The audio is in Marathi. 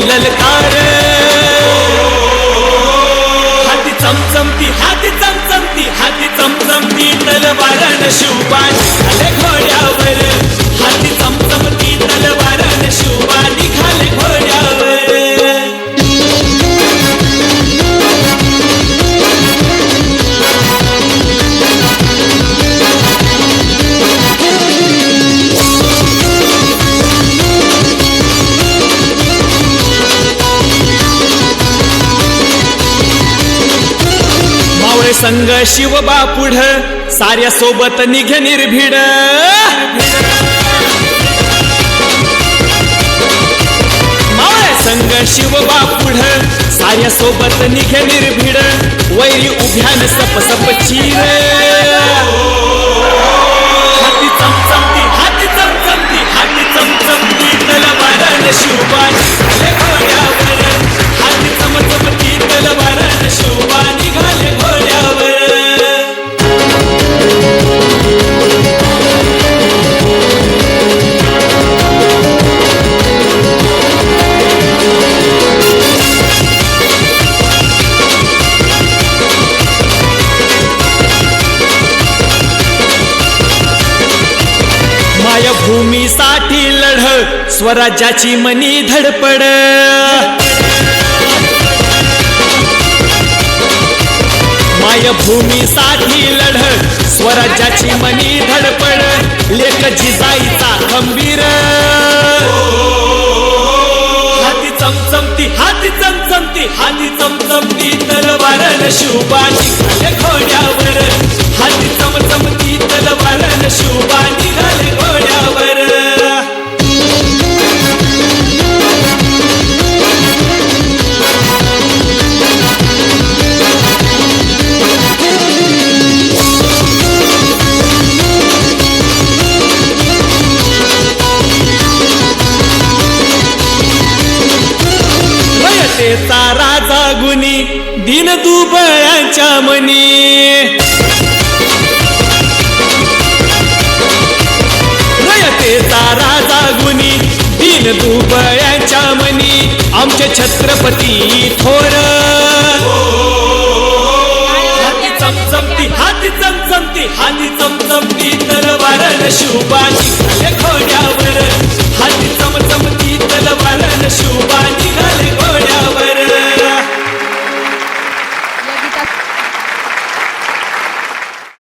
ललकार. हाती चमचमती हाती चमचमती हाती चमचमती तलवारन शिवबाणी संग शिवबा पुढ साऱ्या सोबत निघे निर्भीड. संग शिवबा पुढ साऱ्या सोबत निघ निर्भीड. वैरी उभ्यान सप सप चीर. भूमीसाठी लढ स्वराज्याची मनी धडपड. मायभूमीसाठी लढ स्वराज्याची मनी धडपड. लेख जिजाईचा खंबीर. हाती चमचमती हाती चमचमती हाती चमचमती तलवार शिवबाजी घाले कसेचा राजा गुनी दिन दुबळ्याच्या मनी. रयतेचा राजा गुनी दिन दुबळ्याच्या मनी. आमचे छत्रपती थोर. हाती तलवार शुभाजी खोड्यावर. हाती चमचमती तलवार शुभाजी